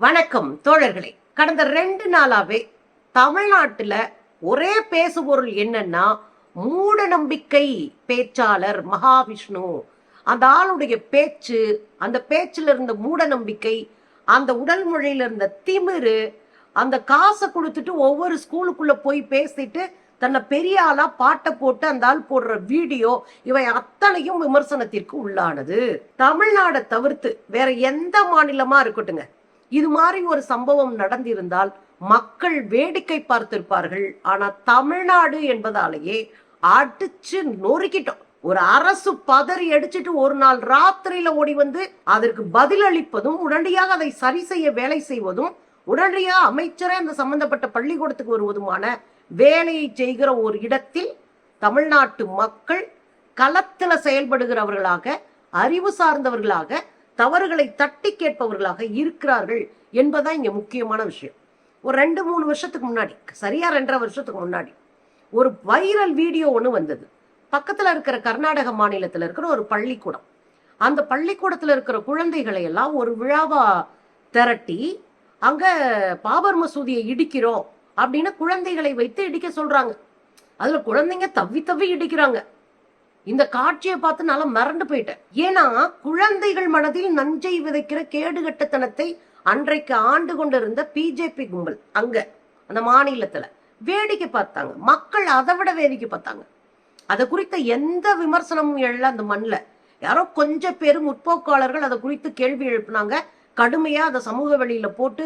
வணக்கம் தோழர்களே. கடந்த ரெண்டு நாளாவே தமிழ்நாட்டுல ஒரே பேசுபொருள் என்னன்னா மூட நம்பிக்கை பேச்சாளர் மகாவிஷ்ணு. அந்த ஆளுடைய பேச்சு அந்த பேச்சில் இருந்த மூட நம்பிக்கை அந்த உடல் மொழியில இருந்த திமிரு அந்த காசை கொடுத்துட்டு ஒவ்வொரு ஸ்கூலுக்குள்ள போய் பேசிட்டு தன்னை பெரிய ஆளா பாட்டை போட்டு அந்த ஆள் போடுற வீடியோ இவை அத்தனையும் விமர்சனத்திற்கு உள்ளானது. தமிழ்நாடை தவிர்த்து வேற எந்த மாநிலமா இருக்கட்டுங்க. இது மாதிரி ஒரு சம்பவம் நடந்திருந்தால் மக்கள் வேடிக்கை பார்த்திருப்பார்கள். ஆனா தமிழ்நாடு என்பதாலேயே அடிச்சு நொறுக்கிட்டோம். ஒரு அரசு பதறி அடிச்சிட்டு ஒரு நாள் ராத்திரியில ஓடி வந்து அதற்கு பதிலளிப்பதும் உடனடியாக அதை சரி செய்ய வேலை செய்வதும் உடனடியாக அமைச்சரே அந்த சம்பந்தப்பட்ட பள்ளிக்கூடத்துக்கு வருவதுமான வேலையை செய்கிற ஒரு இடத்தில் தமிழ்நாட்டு மக்கள் களத்துல செயல்படுகிறவர்களாக அறிவு சார்ந்தவர்களாக தவறுகளை தட்டி கேட்பவர்களாக இருக்கிறார்கள் என்பதான் இங்க முக்கியமான விஷயம். ஒரு ரெண்டு மூணு வருஷத்துக்கு முன்னாடி சரியா ரெண்டரை வருஷத்துக்கு முன்னாடி ஒரு வைரல் வீடியோ ஒன்று வந்தது. பக்கத்துல இருக்கிற கர்நாடக மாநிலத்துல இருக்கிற ஒரு பள்ளிக்கூடம். அந்த பள்ளிக்கூடத்துல இருக்கிற குழந்தைகளை எல்லாம் ஒரு விழாவா திரட்டி அங்க பாபர் மசூதியை இடிக்கிறோம் அப்படின்னு குழந்தைகளை வைத்து இடிக்க சொல்றாங்க. அதுல குழந்தைங்க தவ்வி தவ்வி இடிக்கிறாங்க. இந்த காட்சியை பார்த்து நல்லா மறந்து போயிட்டேன். ஏன்னா குழந்தைகள் மனதில் நஞ்சை விதைக்கிற கேடுகட்டத்தனத்தை அன்றைக்கு ஆண்டு கொண்டிருந்த பிஜேபி கும்பல் அங்க அந்த மாநிலத்துல வேடிக்கை பார்த்தாங்க. மக்கள் அதை விட வேடிக்கை பார்த்தாங்க. அதை குறித்த எந்த விமர்சனமும் எழல அந்த மண்ணில் யாரோ கொஞ்சம் பேர் முற்போக்காளர்கள் அதை குறித்து கேள்வி எழுப்புனாங்க. கடுமையா அதை சமூக வெளியில போட்டு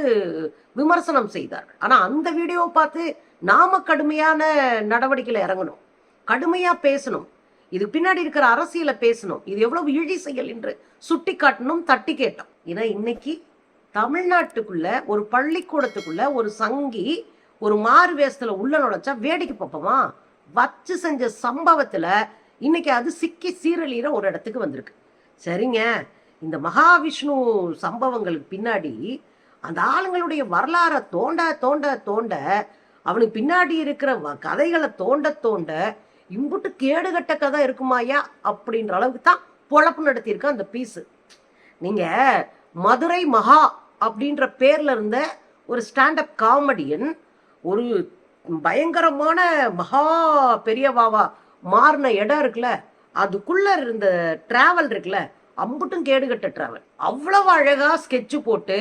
விமர்சனம் செய்தார்கள். ஆனா அந்த வீடியோ பார்த்து நாம கடுமையான நடவடிக்கையில இறங்கணும். கடுமையா பேசணும். இது பின்னாடி இருக்கிற அரசியலை பேசணும். இது எவ்வளவு இழி செயல் என்று சுட்டி காட்டணும் தட்டி கேட்டோம். ஏன்னா இன்னைக்கு தமிழ்நாட்டுக்குள்ள ஒரு பள்ளிக்கூடத்துக்குள்ள ஒரு சங்கி ஒரு மாறு வேஷத்துல உள்ள நுழைச்சா வேடிக்கை பார்ப்போமா? வச்சு செஞ்ச சம்பவத்துல இன்னைக்கு அது சிக்கி சீரழிகிற ஒரு இடத்துக்கு வந்திருக்கு. சரிங்க. இந்த மகாவிஷ்ணு சம்பவங்களுக்கு பின்னாடி அந்த ஆளுங்களுடைய வரலாறை தோண்ட தோண்ட தோண்ட அவனுக்கு பின்னாடி இருக்கிற வ- கதைகளை தோண்ட தோண்ட இம்புட்டு கேடுகட்ட கதை இருக்குமாயா அப்படின்ற அளவுக்கு தான் பொழப்பு நடத்தியிருக்க அந்த பீஸு. நீங்கள் மதுரை மகா அப்படின்ற பேர்ல இருந்த ஒரு ஸ்டாண்டப் காமெடியன் ஒரு பயங்கரமான மகா பெரியவாவா மாறின இடம் இருக்குல்ல அதுக்குள்ள இருந்த டிராவல் இருக்குல்ல அம்புட்டும் கேடுகட்ட டிராவல் அவ்வளவு அழகா ஸ்கெட்ச் போட்டு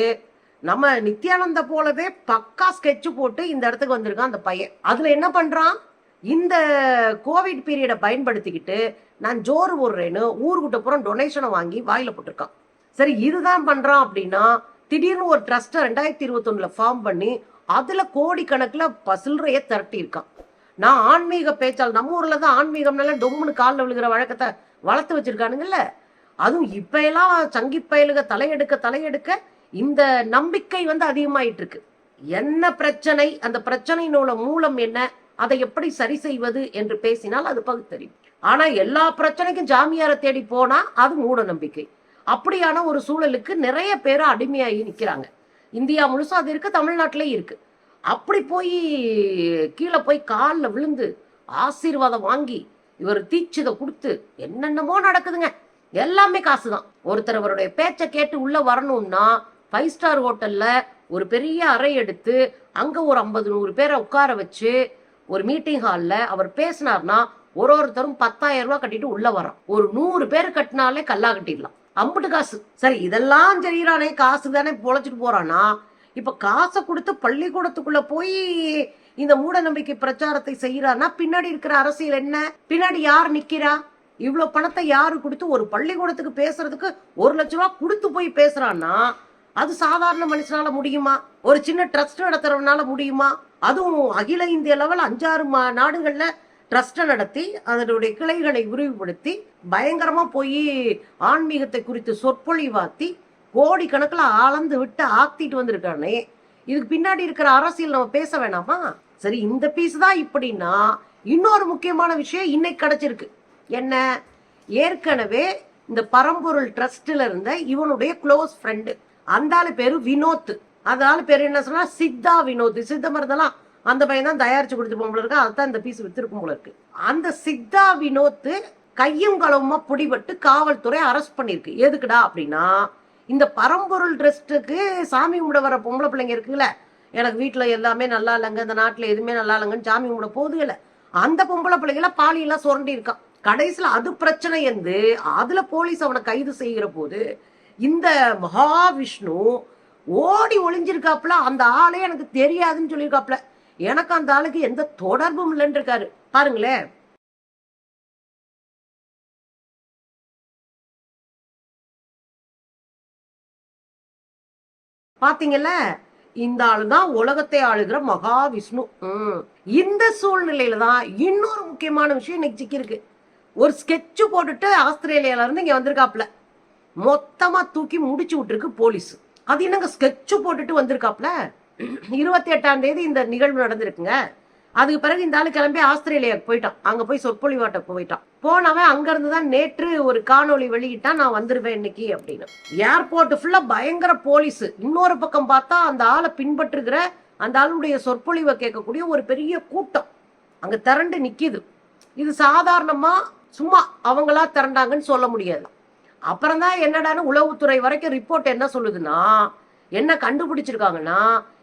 நம்ம நித்யானந்த போலவே பக்கா ஸ்கெட்ச் போட்டு இந்த இடத்துக்கு வந்திருக்கான் அந்த பையன். அதுல என்ன பண்றான்? இந்த கோவிட் பீரியடை பயன்படுத்திக்கிட்டு நான் ஜோறு போடுறேன்னு ஊருக்கிட்ட புறம் டொனேஷனை வாங்கி வாயில போட்டிருக்கான். சரி இதுதான் பண்றான் அப்படின்னா திடீர்னு ஒரு ட்ரஸ்ட்டை ரெண்டாயிரத்தி இருபத்தொன்னுல ஃபார்ம் பண்ணி அதுல கோடிக்கணக்கில் பசில்றைய திரட்டியிருக்கான். நான் ஆன்மீக பேச்சால் நம்ம ஊர்ல தான் ஆன்மீகம்னால டொம்முன்னு காலில் விழுகிற வழக்கத்தை வளர்த்து வச்சிருக்கானுங்கல்ல. அதுவும் இப்ப எல்லாம் சங்கி பயலுக தலையெடுக்க தலையெடுக்க இந்த நம்பிக்கை வந்து அதிகமாயிட்டு இருக்கு. என்ன பிரச்சனை? அந்த பிரச்சனையினோட மூலம் என்ன? அதை எப்படி சரி செய்வது என்று பேசினால் அது பகுத்தறிவு ஆனா எல்லா பிரச்சனைக்கும் ஜாமியாரை தேடி போனா அது மூட நம்பிக்கை அப்படியான ஒரு சூழலுக்கு நிறைய பேர் அடிமையாகி நிற்கிறாங்க. இந்தியா முழுசும் அது இருக்கு தமிழ்நாட்டிலே இருக்கு. அப்படி போய் கீழே போய் காலில் விழுந்து ஆசீர்வாதம் வாங்கி இவர் தீட்சிதை கொடுத்து என்னென்னமோ நடக்குதுங்க. எல்லாமே காசு தான் ஒருத்தர் அவருடைய பேச்சை கேட்டு உள்ள வரணும்னா ஃபைவ் ஸ்டார் ஹோட்டல்ல ஒரு பெரிய அறை எடுத்து அங்க ஒரு ஐம்பது நூறு பேரை உட்கார வச்சு ஒரு மீட்டிங் ஹால்ல அவர் பேசினார்னா ஒரு ஒருத்தரும் பத்தாயிரம் ரூபாய் கட்டிட்டு உள்ள வரோம் ஒரு நூறு பேர் கட்டினாலே கல்லா கட்டிடலாம். அம்புட்டு காசு. சரி இதெல்லாம் தெரியுறானே காசு தானே பொழைச்சிட்டு போறானா இப்ப காசை கொடுத்து பள்ளிக்கூடத்துக்குள்ள போய் இந்த மூட நம்பிக்கை பிரச்சாரத்தை செய்யறானா பின்னாடி இருக்கிற அரசியல் என்ன? பின்னாடி யார் நிக்கிறா? இவ்வளவு பணத்தை யாரு கொடுத்து ஒரு பள்ளிக்கூடத்துக்கு பேசுறதுக்கு ஒரு லட்ச ரூபா கொடுத்து போய் பேசுறான்னா அது சாதாரண மனுஷனால முடியுமா? ஒரு சின்ன ட்ரஸ்ட் நடத்துறவனால முடியுமா? அதுவும் அகில இந்திய லெவல் அஞ்சாறு மா- நாடுகள்ல ட்ரஸ்ட்டை நடத்தி அதனுடைய கிளைகளை விரிவுபடுத்தி பயங்கரமா போய் ஆன்மீகத்தை குறித்து சொற்பொழிவாத்தி கோடிக்கணக்கில் அளந்து விட்டு ஆத்திட்டு வந்திருக்கானே. இதுக்கு பின்னாடி இருக்கிற அரசியல் நம்ம பேச வேணாமா? சரி இந்த பீஸ் தான் இப்படின்னா இன்னொரு முக்கியமான விஷயம் இன்னைக்கு கிடைச்சிருக்கு. என்ன? ஏற்கனவே இந்த பரம்பொருள் ட்ரஸ்டில் இருந்த இவனுடைய க்ளோஸ் ஃப்ரெண்டு அந்த ஆள் பேரு வினோத் அந்த ஆளு என்ன சொன்னா சித்தா வினோத் சித்த மருந்தெல்லாம் அந்த பையன் தான் தயாரிச்சு கொடுத்துருப்போம் போல இருக்கு. அதுதான் இந்த பீஸ் வித்திருக்கும் போல இருக்கு. அந்த சித்தா வினோத் கையும் களவுமா பிடிபட்டு காவல்துறை அரெஸ்ட் பண்ணிருக்கு எதுக்குடா அப்படின்னா இந்த பரம்பொருள் ட்ரெஸ்ட்டுக்கு சாமி கும்பிட வர பொம்பளை பிள்ளைங்க இருக்குல்ல எனக்கு வீட்டில் எல்லாமே நல்லா இல்லைங்க இந்த நாட்டில் எதுவுமே நல்லா இல்லைங்கன்னு சாமி கும்பிட போதுல அந்த பொம்பளை பிள்ளைங்கள பாலியெல்லாம் சுரண்டி இருக்கான் கடைசியில் அது பிரச்சனை என்று அதில் போலீஸ் அவனை கைது செய்கிற போது இந்த மகாவிஷ்ணு ஓடி ஒளிஞ்சிருக்காப்புல அந்த ஆளே எனக்கு தெரியாதுன்னு சொல்லியிருக்காப்புல எனக்கு அந்த ஆளுக்கு எந்த தொடர்பும் இல்லைன்னு இருக்காரு பாருங்களேன். பாத்தீங்கல்ல? இந்த ஆளு தான் உலகத்தை ஆளுகிற மகாவிஷ்ணு. ம். இந்த சூழ்நிலையில தான் இன்னொரு முக்கியமான விஷயம் இன்னைக்கு சிக்கியிருக்கு. ஒரு ஸ்கெட்ச் போட்டுட்டு ஆஸ்திரேலியால இருந்து இங்க வந்திருக்காப்ல மொத்தமா தூக்கி முடிச்சு விட்டுருக்கு போலீஸ். அது என்னங்க ஸ்கெட்சு போட்டுட்டு வந்திருக்காப்ல இருபத்தி எட்டாம் தேதி இந்த நிகழ்வு நடந்திருக்குங்க. அதுக்கு பிறகு இந்த ஆள் கிளம்பி ஆஸ்திரேலியாவுக்கு போயிட்டான். அங்க போய் சொற்பொழிவாட்ட போயிட்டான். போனவன் அங்கிருந்து தான் நேற்று ஒரு காணொளி வெளியிட்டான் நான் வந்துருவேன் இன்னைக்கு அப்படின்னு. ஏர்போர்ட் ஃபுல்லா பயங்கர போலீஸ். இன்னொரு பக்கம் பார்த்தா அந்த ஆளை பின்பற்றுகிற அந்த ஆளுடைய சொற்பொழிவை கேட்கக்கூடிய ஒரு பெரிய கூட்டம். அங்க திரண்டு நிக்கிது. இது சாதாரணமா சும்மா அவங்களா திரண்டாங்கன்னு சொல்ல முடியாது. அப்புறம் தான் என்னடான்னு உளவுத்துறை வரைக்கும் ரிப்போர்ட் என்ன சொல்லுதுன்னா என்ன கண்டுபிடிச்சிருக்காங்கன்னா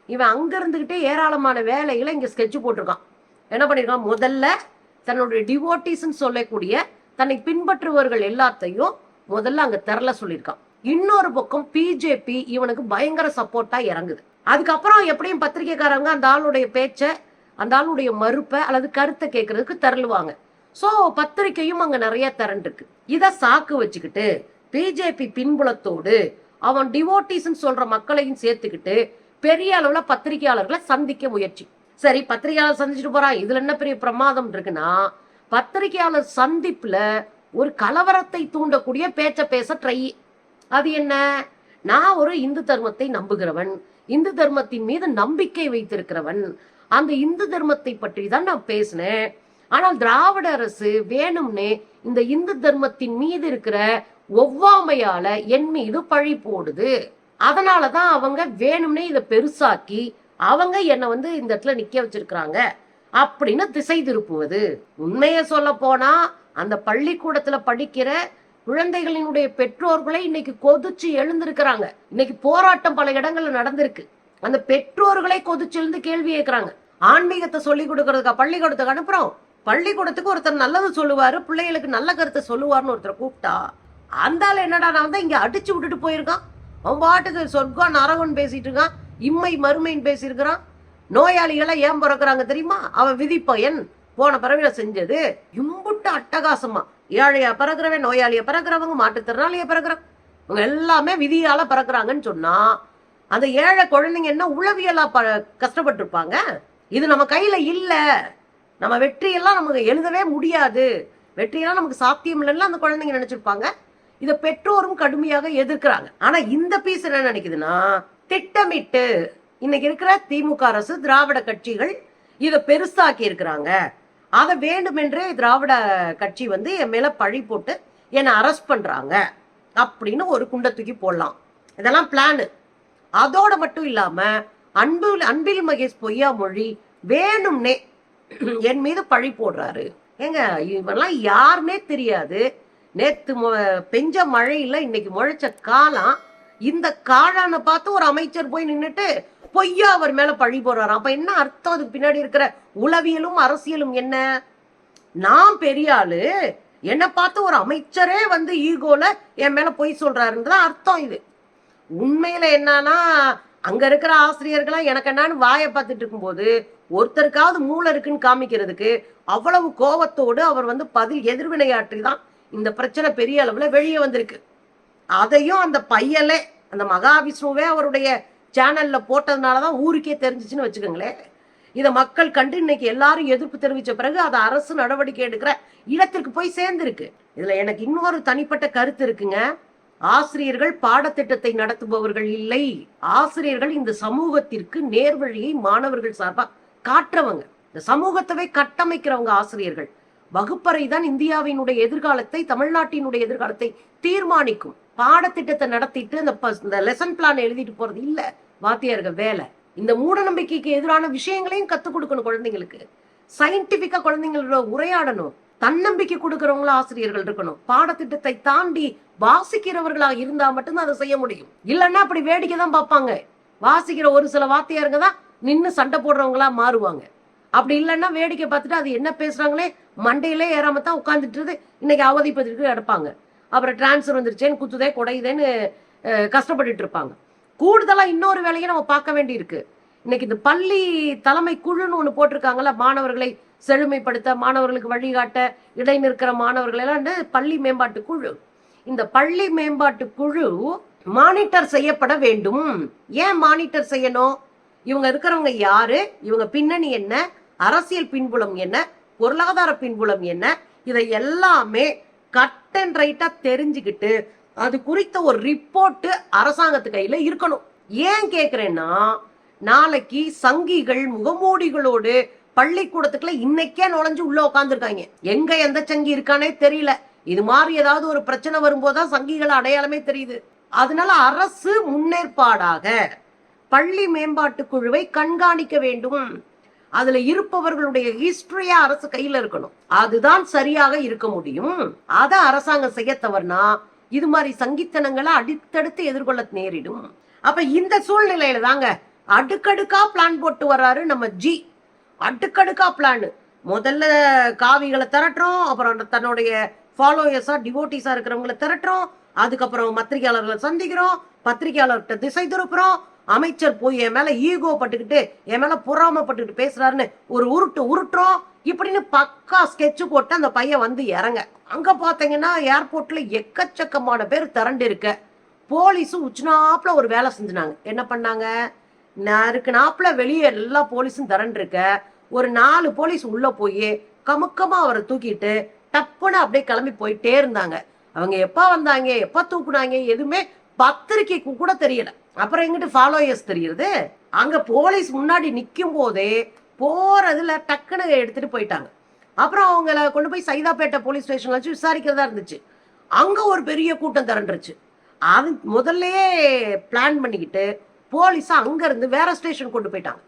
இவன் அங்க இருந்துகிட்டே ஏராளமான வேலைகளை இங்க ஸ்கெட்ச் போட்டிருக்கான். என்ன பண்ணிருக்கான்? முதல்ல தன்னுடைய டிவோட்டிஸ்ன்னு சொல்லக்கூடிய தன்னை பின்பற்றுபவர்கள் எல்லாத்தையும் முதல்ல அங்க தெரில சொல்லியிருக்கான். இன்னொரு பக்கம் பிஜேபி இவனுக்கு பயங்கர சப்போர்ட்டா இறங்குது. அதுக்கப்புறம் எப்படியும் பத்திரிக்கைக்காரங்க அந்த ஆளுடைய பேச்சை அந்த ஆளுடைய மறுப்பை அல்லது கருத்தை கேட்கறதுக்கு திரளுவாங்க. ஸோ பத்திரிக்கையும் அங்க நிறைய திரண்டுருக்கு. இதை சாக்கு வச்சுக்கிட்டு பிஜேபி பின்புலத்தோடு அவன் டிவோட்டிஸ்ன்னு சொல்ற மக்களையும் சேர்த்துக்கிட்டு பெரிய அளவுல பத்திரிகையாளர்களை சந்திக்க முயற்சி. சரி பத்திரிகையாளர் சந்திச்சுட்டு போறான் இதுல என்ன பெரிய பிரமாதம் இருக்குன்னா பத்திரிகையாளர் சந்திப்புல ஒரு கலவரத்தை தூண்டக்கூடிய பேச்ச பேச ட்ரை அது என்ன? நான் ஒரு இந்து தர்மத்தை நம்புகிறவன் இந்து தர்மத்தின் மீது நம்பிக்கை வைத்திருக்கிறவன் அந்த இந்து தர்மத்தை பற்றி தான் நான் பேசினேன். ஆனால் திராவிட அரசு வேணும்னே இந்த இந்து தர்மத்தின் மீது இருக்கிற ஒவ்வாமையால என் மீது பழி போடுது. அதனாலதான் அவங்க வேணும்னே இதை பெருசாக்கி அவங்க என்னை வந்து இந்த இடத்துல நிக்க வச்சிருக்கிறாங்க அப்படின்னு திசை திருப்புவது. உண்மையை சொல்ல போனா அந்த பள்ளிக்கூடத்துல படிக்கிற குழந்தைகளினுடைய பெற்றோர்களை இன்னைக்கு கொதிச்சு எழுந்திருக்கிறாங்க. இன்னைக்கு போராட்டம் பல இடங்கள்ல நடந்திருக்கு. அந்த பெற்றோர்களை கொதிச்சு எழுந்து கேள்வி கேட்கிறாங்க. ஆன்மீகத்தை சொல்லி கொடுக்கறதுக்கா? பள்ளிக்கூடத்துக்கு அனுப்புறோம். பள்ளிக்கூடத்துக்கு ஒருத்தர் நல்லது சொல்லுவாரு பிள்ளைகளுக்கு நல்ல கருத்தை சொல்லுவாருன்னு ஒருத்தர் கூப்பிட்டா அந்தால என்னடா நான் வந்து இங்க அடிச்சு விட்டுட்டு போயிருக்கான். அவன் பாட்டுக்கு சொர்க்கம் நரகன் பேசிட்டு இருக்கான் இம்மை மறுமைன்னு பேசியிருக்கிறான். நோயாளிகளை ஏன் பிறக்கிறாங்க தெரியுமா? அவன் விதிப்பயன் போன பிறவில செஞ்சது. இம்புட்டு அட்டகாசமா. ஏழையா பிறக்கிறவன் நோயாளியை பிறக்கிறவங்க மாற்றுத்திறனாளியை பிறக்கிறவங்க இவங்க எல்லாமே விதியால பிறக்கிறாங்கன்னு சொன்னா அந்த ஏழை குழந்தைங்க என்ன உளவியலா ப கஷ்டப்பட்டிருப்பாங்க? இது நம்ம கையில இல்லை. நம்ம வெற்றியெல்லாம் நமக்கு எழுதவே முடியாது. வெற்றியெல்லாம் நமக்கு சாத்தியம் இல்லைன்னு அந்த குழந்தைங்க நினைச்சிருப்பாங்க. இதை பெற்றோரும் கடுமையாக எதிர்க்கிறாங்க. ஆனா இந்த பீஸ் என்ன நினைக்குதுன்னா திட்டமிட்டு இன்னைக்கு இருக்கிற திமுக அரசு திராவிட கட்சிகள் இதை பெருசாக்கி இருக்கிறாங்க. அதை வேண்டுமென்றே திராவிட கட்சி வந்து என் மேல பழி போட்டு என்னை அரெஸ்ட் பண்றாங்க அப்படின்னு ஒரு குண்டை தூக்கி போடலாம். இதெல்லாம் பிளானு அதோட மட்டும் இல்லாம அன்பு அன்பில் மகேஷ் பொய்யா மொழி வேணும்னே என் மீது பழி போடுறாரு. ஏங்க இவெல்லாம் யாருன்னே தெரியாது. நேத்து மொ- பெஞ்ச மழையில இன்னைக்கு முளைச்ச காலம் இந்த காளானை பார்த்து ஒரு அமைச்சர் போய் நின்றுட்டு பொய்யா அவர் மேல பழி போடுறாரு. அப்ப என்ன அர்த்தம்? அதுக்கு பின்னாடி இருக்கிற உளவியலும் அரசியலும் என்ன? நான் பெரிய ஆளு. என்னை பார்த்து ஒரு அமைச்சரே வந்து ஈகோல என் மேல பொய் சொல்றாருன்றதான் அர்த்தம் இது. உண்மையில என்னன்னா அங்க இருக்கிற ஆசிரியர்களாம் எனக்கு என்னன்னு வாயை பார்த்துட்டு இருக்கும்போது ஒருத்தருக்காவது மூளை இருக்குன்னு காமிக்கிறதுக்கு அவ்வளவு கோவத்தோடு அவர் வந்து பதில் எதிர்வினையாற்றி தான் இந்த பிரச்சனை பெரிய அளவில் வெளியே வந்திருக்கு. அதையும் அந்த பையலே அந்த மகாவிஷ்ணுவே அவருடைய சேனல்ல போட்டதுனாலதான் ஊருக்கே தெரிஞ்சிச்சுன்னு வச்சுக்கோங்களேன். இதை மக்கள் கண்டு இன்னைக்கு எல்லாரும் எதிர்ப்பு தெரிவித்த பிறகு அதை அரசு நடவடிக்கை எடுக்கிற இடத்திற்கு போய் சேர்ந்துருக்கு. இதுல எனக்கு இன்னொரு தனிப்பட்ட கருத்து இருக்குங்க. ஆசிரியர்கள் பாடத்திட்டத்தை நடத்துபவர்கள் இல்லை. ஆசிரியர்கள் இந்த சமூகத்திற்கு நேர்வழியை மாணவர்கள் சார்பாக காட்டுறவங்க. இந்த சமூகத்தவே கட்டமைக்கிறவங்க ஆசிரியர்கள். வகுப்பறை தான் இந்தியாவினுடைய எதிர்காலத்தை தமிழ்நாட்டினுடைய எதிர்காலத்தை தீர்மானிக்கும். பாடத்திட்டத்தை நடத்திட்டு அந்த இந்த லெசன் பிளான் எழுதிட்டு போறது இல்ல. வாத்தியார்கள் வேலை. இந்த மூட நம்பிக்கைக்கு எதிரான விஷயங்களையும் கத்துக் கொடுக்கணும் குழந்தைங்களுக்கு. சயின்டிபிக்கா குழந்தைங்களோட உரையாடணும். தன்னம்பிக்கை கொடுக்கிறவங்களா ஆசிரியர்கள் இருக்கணும். பாடத்திட்டத்தை தாண்டி வாசிக்கிறவர்களா இருந்தா மட்டும்தான் அதை செய்ய முடியும். இல்லைன்னா அப்படி வேடிக்கை தான் பார்ப்பாங்க. வாசிக்கிற ஒரு சில வார்த்தையாருங்க தான் நின்று சண்டை போடுறவங்களா மாறுவாங்க. அப்படி இல்லைன்னா வேடிக்கை பார்த்துட்டு அது என்ன பேசுறாங்களே மண்டையிலே ஏறாம தான் உட்காந்துட்டு இன்னைக்கு அவதிப்பதற்கு எடுப்பாங்க அப்புறம் டிரான்ஸ்ஃபர் வந்துருச்சேன்னு குத்துதே குடையுதேன்னு கஷ்டப்பட்டுட்டு இருப்பாங்க. கூடுதலா இன்னொரு வேலையை நம்ம பார்க்க வேண்டியிருக்கு. இன்னைக்கு இந்த பள்ளி தலைமை குழுன்னு ஒன்று போட்டிருக்காங்கல்ல மாணவர்களை செழுமைப்படுத்த மாணவர்களுக்கு வழிகாட்ட இடைநிற்கிற மாணவர்கள் எல்லாம் பள்ளி மேம்பாட்டு குழு. இந்த பள்ளி மேம்பாட்டு குழு மானிட்டர் செய்யப்பட வேண்டும். ஏன் மானிட்டர் செய்யணும்? இவங்க இருக்கிறவங்க யாரு? இவங்க பின்னணி என்ன? அரசியல் பின்புலம் என்ன? பொருளாதார பின்புலம் என்ன? இதை எல்லாமே கட் அண்ட் ரைட்டா தெரிஞ்சுக்கிட்டு அது குறித்த ஒரு ரிப்போர்ட் அரசாங்கத்து கையில இருக்கணும். ஏன் கேக்குறேன்னா நாளைக்கு சங்கிகள் முகமூடிகளோடு பள்ளிக்கூடத்துக்குள்ள இன்னைக்கே நுழைஞ்சு உள்ள உட்காந்துருக்காங்க எங்க எந்த சங்கி இருக்கானே தெரியல. இது மாதிரி ஏதாவது ஒரு பிரச்சனை வரும்போதுதான் சங்கிகள் அடையாளமே தெரியுது. அதனால அரசு முன்னேற்பாடாக பள்ளி மேம்பாட்டு குழுவை கண்காணிக்க வேண்டும். அதுல இருப்பவர்களுடைய ஹிஸ்டரியா அரசு கையில இருக்கணும். அதுதான் சரியாக இருக்க முடியும். அதை அரசாங்கம் செய்ய தவறுனா இது மாதிரி சங்கித்தனங்களை அடுத்தடுத்து எதிர்கொள்ள நேரிடும். அப்ப இந்த சூழ்நிலையில தாங்க அடுக்கடுக்கா பிளான் போட்டு வர்றாரு நம்ம ஜி. அடுக்கடுக்கா பிளான் முதல்ல காவிகளை திரட்டுறோம் அப்புறம் தன்னுடைய ஃபாலோயர்ஸா டிவோட்டிஸா இருக்கிறவங்கள திரட்டுறோம் அதுக்கப்புறம் பத்திரிகையாளர்களை சந்திக்கிறோம் பத்திரிகையாளர்கிட்ட திசை திருப்புறோம் அமைச்சர் போய் என் மேல ஈகோ பட்டுக்கிட்டு என் மேல பொறாமப்பட்டுக்கிட்டு பேசுறாருன்னு ஒரு உருட்டு உருட்டுறோம். இப்படின்னு பக்கா ஸ்கெட்சு போட்டு அந்த பையன் வந்து இறங்க. அங்க பாத்தீங்கன்னா ஏர்போர்ட்ல எக்கச்சக்கமான பேர் திரண்டு இருக்க போலீஸும் உச்சினாப்புல ஒரு வேலை செஞ்சுனாங்க. என்ன பண்ணாங்க? நறுக்கு நாப்புல வெளியே எல்லா போலீஸும் திரண்டு இருக்க ஒரு நாலு போலீஸ் உள்ள போய் கமுக்கமா அவரை தூக்கிட்டு டப்புன்னு அப்படியே கிளம்பி போயிட்டே இருந்தாங்க. அவங்க எப்ப வந்தாங்க எப்ப தூக்குனாங்க எதுவுமே பத்திரிக்கைக்கு கூட தெரியல. அப்புறம் எங்கிட்டு ஃபாலோயர்ஸ் தெரியுது? அங்க போலீஸ் முன்னாடி நிற்கும் போதே போறதுல டக்குன்னு எடுத்துட்டு போயிட்டாங்க. அப்புறம் அவங்கள கொண்டு போய் சைதாப்பேட்டை போலீஸ் ஸ்டேஷன்ல வச்சு விசாரிக்கிறதா இருந்துச்சு. அங்க ஒரு பெரிய கூட்டம் திரண்டுருச்சு. அது முதல்லயே பிளான் பண்ணிக்கிட்டு போலீஸ் அங்க இருந்து வேற ஸ்டேஷன் கொண்டு போயிட்டாங்க.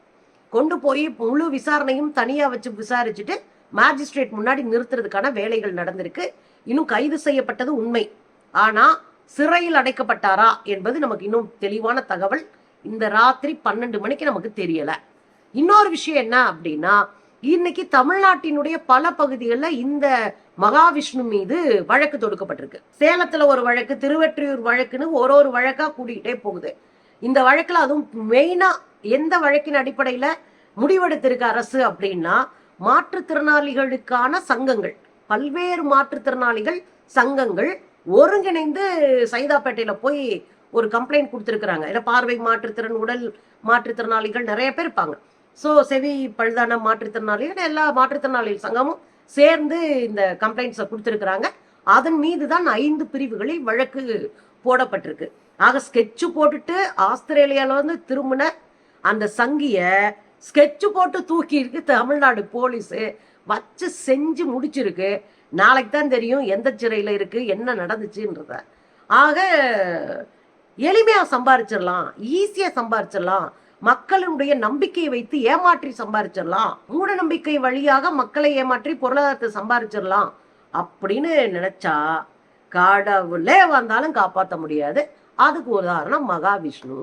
கொண்டு போய் முழு விசாரணையும் தனியா வச்சு விசாரிச்சுட்டு மேஜிஸ்ட்ரேட் முன்னாடி நிறுத்துறதுக்கான வேலைகள் நடந்திருக்கு. இன்னும் கைது செய்யப்பட்டது உண்மை. ஆனா சிறையில் அடைக்கப்பட்டாரா என்பது நமக்கு இன்னும் தெளிவான தகவல் இந்த ராத்திரி பன்னெண்டு மணிக்கு நமக்கு தெரியல. இன்னொரு விஷயம் என்ன அப்படின்னா இன்னைக்கு தமிழ்நாட்டினுடைய பல பகுதிகளில் இந்த மகாவிஷ்ணு மீது வழக்கு தொடுக்கப்பட்டிருக்கு. சேலத்துல ஒரு வழக்கு திருவெற்றியூர் வழக்குன்னு ஒரு ஒரு வழக்கா கூட்டிகிட்டே போகுது. இந்த வழக்கில் அதுவும் மெயினாக எந்த வழக்கின் அடிப்படையில் முடிவெடுத்திருக்க அரசு அப்படின்னா மாற்றுத்திறனாளிகளுக்கான சங்கங்கள் பல்வேறு மாற்றுத்திறனாளிகள் சங்கங்கள் ஒருங்கிணைந்து சைதாப்பேட்டையில் போய் ஒரு கம்ப்ளைண்ட் கொடுத்துருக்குறாங்க. ஏன்னா பார்வை மாற்றுத்திறன் உடல் மாற்றுத்திறனாளிகள் நிறைய பேர் இருப்பாங்க. ஸோ செவி பழுதான மாற்றுத்திறனாளிகள் எல்லா மாற்றுத்திறனாளிகள் சங்கமும் சேர்ந்து இந்த கம்ப்ளைண்ட்ஸை கொடுத்துருக்குறாங்க. அதன் மீது தான் ஐந்து பிரிவுகளில் வழக்கு போடப்பட்டிருக்கு. ஆக ஸ்கெட்சு போட்டுட்டு ஆஸ்திரேலியால வந்து திரும்பின அந்த சங்கிய ஸ்கெட்சு போட்டு தூக்கி இருக்கு தமிழ்நாடு போலீஸு. வச்சு செஞ்சு முடிச்சிருக்கு. நாளைக்கு தான் தெரியும் எந்த சிறையில் இருக்கு என்ன நடந்துச்சுன்றத. ஆக எளிமையாக சம்பாரிச்சிடலாம் ஈஸியாக சம்பாரிச்சிடலாம். மக்களுடைய நம்பிக்கையை வைத்து ஏமாற்றி சம்பாரிச்சிடலாம். மூட நம்பிக்கை வழியாக மக்களை ஏமாற்றி பொருளாதாரத்தை சம்பாரிச்சிடலாம் அப்படின்னு நினைச்சா கடவுளே வந்தாலும் காப்பாற்ற முடியாது. அதுக்கு உதாரணம் மகாவிஷ்ணு.